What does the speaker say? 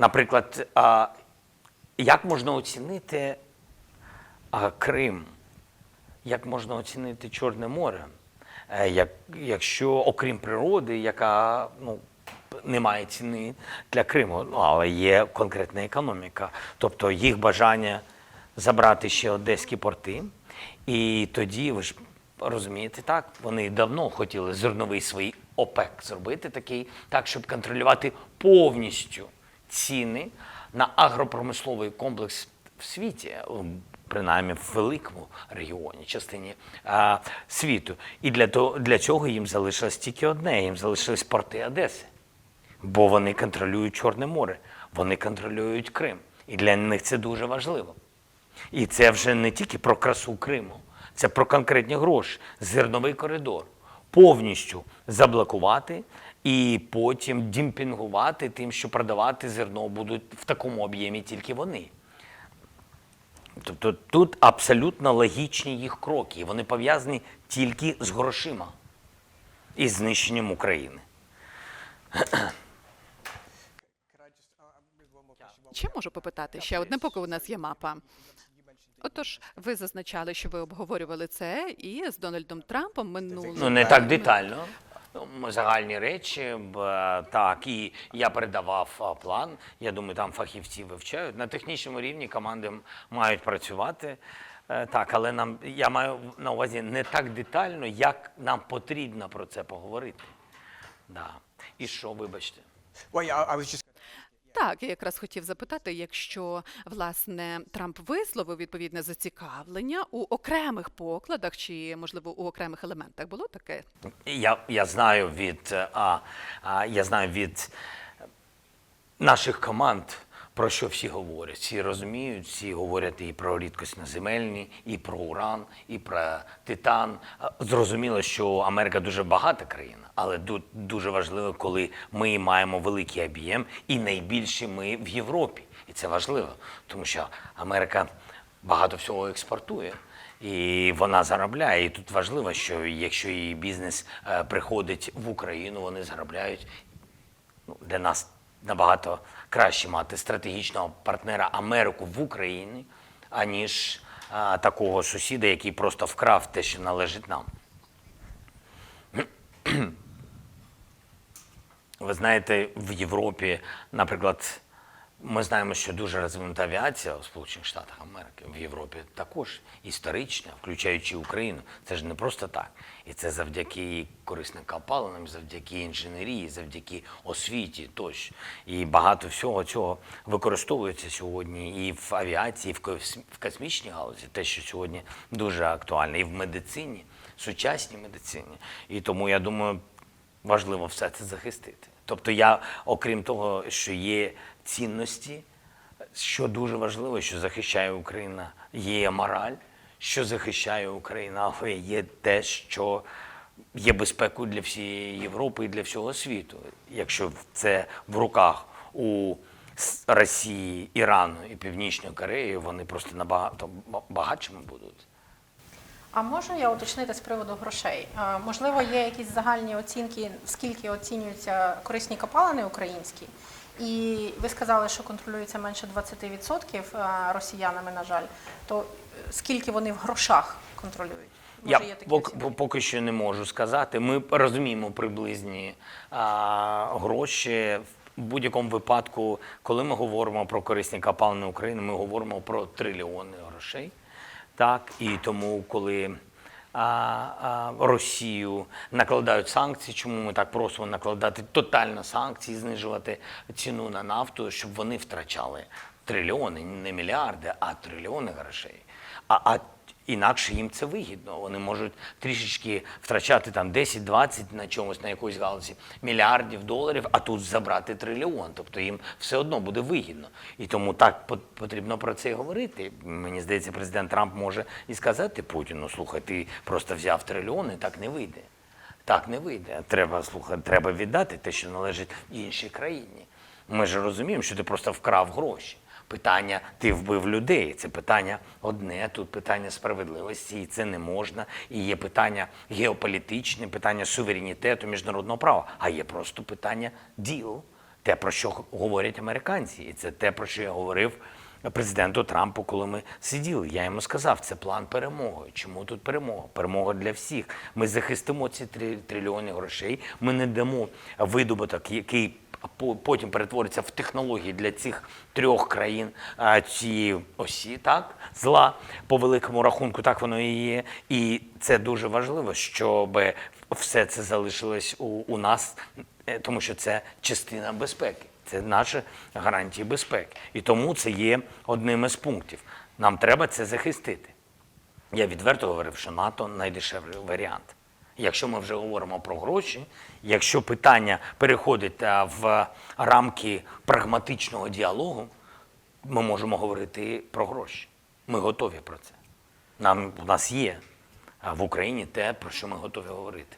Наприклад, як можна оцінити Крим? Як можна оцінити Чорне море? Е, Як, якщо окрім природи, яка ну, не має ціни для Криму, ну, але є конкретна економіка, тобто їх бажання забрати ще одеські порти. І тоді ви ж розумієте, так вони давно хотіли зерновий свій ОПЕК зробити такий, так, щоб контролювати повністю ціни на агропромисловий комплекс в світі, принаймні в великому регіоні, частині а, світу. І для, того, для цього їм залишилось тільки одне: їм залишились порти Одеси. Бо вони контролюють Чорне море, вони контролюють Крим. І для них це дуже важливо. І це вже не тільки про красу Криму, це про конкретні гроші, зерновий коридор. Повністю заблокувати і потім дімпінгувати тим, що продавати зерно будуть в такому об'ємі тільки вони. Тобто тут абсолютно логічні їх кроки, вони пов'язані тільки з грошима і знищенням України. Чи можу попитати ще одне, поки у нас є мапа? Отож, ви зазначали, що ви обговорювали це і з Дональдом Трампом минулого. Ну, не так детально. Ну, Загальні речі, так, і я передавав план. Я думаю, там фахівці вивчають. На технічному рівні команди мають працювати. Е, Так, але нам я маю на увазі не так детально, як нам потрібно про це поговорити. Да. І що, вибачте? Так, я якраз хотів запитати, якщо власне Трамп висловив відповідне зацікавлення у окремих покладах чи можливо у окремих елементах, було таке? Я, я знаю від а, а, я знаю від наших команд, про що всі говорять. Всі розуміють, всі говорять і про рідкісноземельні, і про уран, і про титан. Зрозуміло, що Америка дуже багата країна, але ду- дуже важливо, коли ми маємо великий об'єм і найбільші ми в Європі. І це важливо, тому що Америка багато всього експортує. І вона заробляє. І тут важливо, що якщо її бізнес е, приходить в Україну, вони заробляють. Ну, для нас набагато краще мати стратегічного партнера Америку в Україні, аніж а, такого сусіда, який просто вкрав те, що належить нам. Ви знаєте, в Європі, наприклад, ми знаємо, що дуже розвинута авіація у Сполучених Штатах Америки, в Європі також історична, включаючи Україну. Це ж не просто так. І це завдяки корисним копалинам, завдяки інженерії, завдяки освіті тощо. І багато всього цього використовується сьогодні і в авіації, і в космічній галузі, те, що сьогодні дуже актуально, і в медицині, сучасній медицині. І тому я думаю, важливо все це захистити. Тобто я, окрім того, що є цінності, що дуже важливо, що захищає Україна, є мораль, що захищає Україна, але є те, що є безпекою для всієї Європи і для всього світу. Якщо це в руках у Росії, Ірану і Північної Кореї, вони просто набагато ба- багатшими будуть. А можу я уточнити з приводу грошей? Можливо, є якісь загальні оцінки, скільки оцінюються корисні копалини українські? І ви сказали, що контролюється менше 20% е, росіянами, на жаль. То е, скільки вони в грошах контролюють? Може, є такі пок- оцінки? поки що не можу сказати. Ми розуміємо приблизні а, гроші. В будь-якому випадку, коли ми говоримо про корисні копалини України, ми говоримо про трильйони грошей. Так, і тому, коли а, а, Росію накладають санкції, чому ми так просимо накладати тотально санкції, знижувати ціну на нафту, щоб вони втрачали трильйони, не мільярди, а трильйони грошей. А, а інакше їм це вигідно. Вони можуть трішечки втрачати там 10-20 на чомусь, на якоїсь галузі мільярдів доларів, а тут забрати трильйон. Тобто їм все одно буде вигідно. І тому так потрібно про це і говорити. Мені здається, президент Трамп може і сказати Путіну: слухай, ти просто взяв трильйони, так не вийде. Так не вийде. Треба слухай, треба віддати те, що належить іншій країні. Ми ж розуміємо, що ти просто вкрав гроші. Питання ти вбив людей. Це питання одне. Тут питання справедливості, і це не можна. І є питання геополітичне, питання суверенітету, міжнародного права. А є просто питання діл. те, про що говорять американці, і це те, про що я говорив президенту Трампу, коли ми сиділи. Я йому сказав, це план перемоги. Чому тут перемога? Перемога для всіх. Ми захистимо ці три трильйони грошей. Ми не дамо видобуток, який потім перетвориться в технології для цих трьох країн а, цієї осі, так зла по великому рахунку, так воно і є. І це дуже важливо, щоб все це залишилось у, у нас, е, тому що це частина безпеки. Це наші гарантії безпеки. І тому це є одним із пунктів. Нам треба це захистити. Я відверто говорив, що НАТО найдешевший варіант. Якщо ми вже говоримо про гроші, якщо питання переходить в рамки прагматичного діалогу, ми можемо говорити про гроші. Ми готові про це. Нам, у нас є в Україні те, про що ми готові говорити.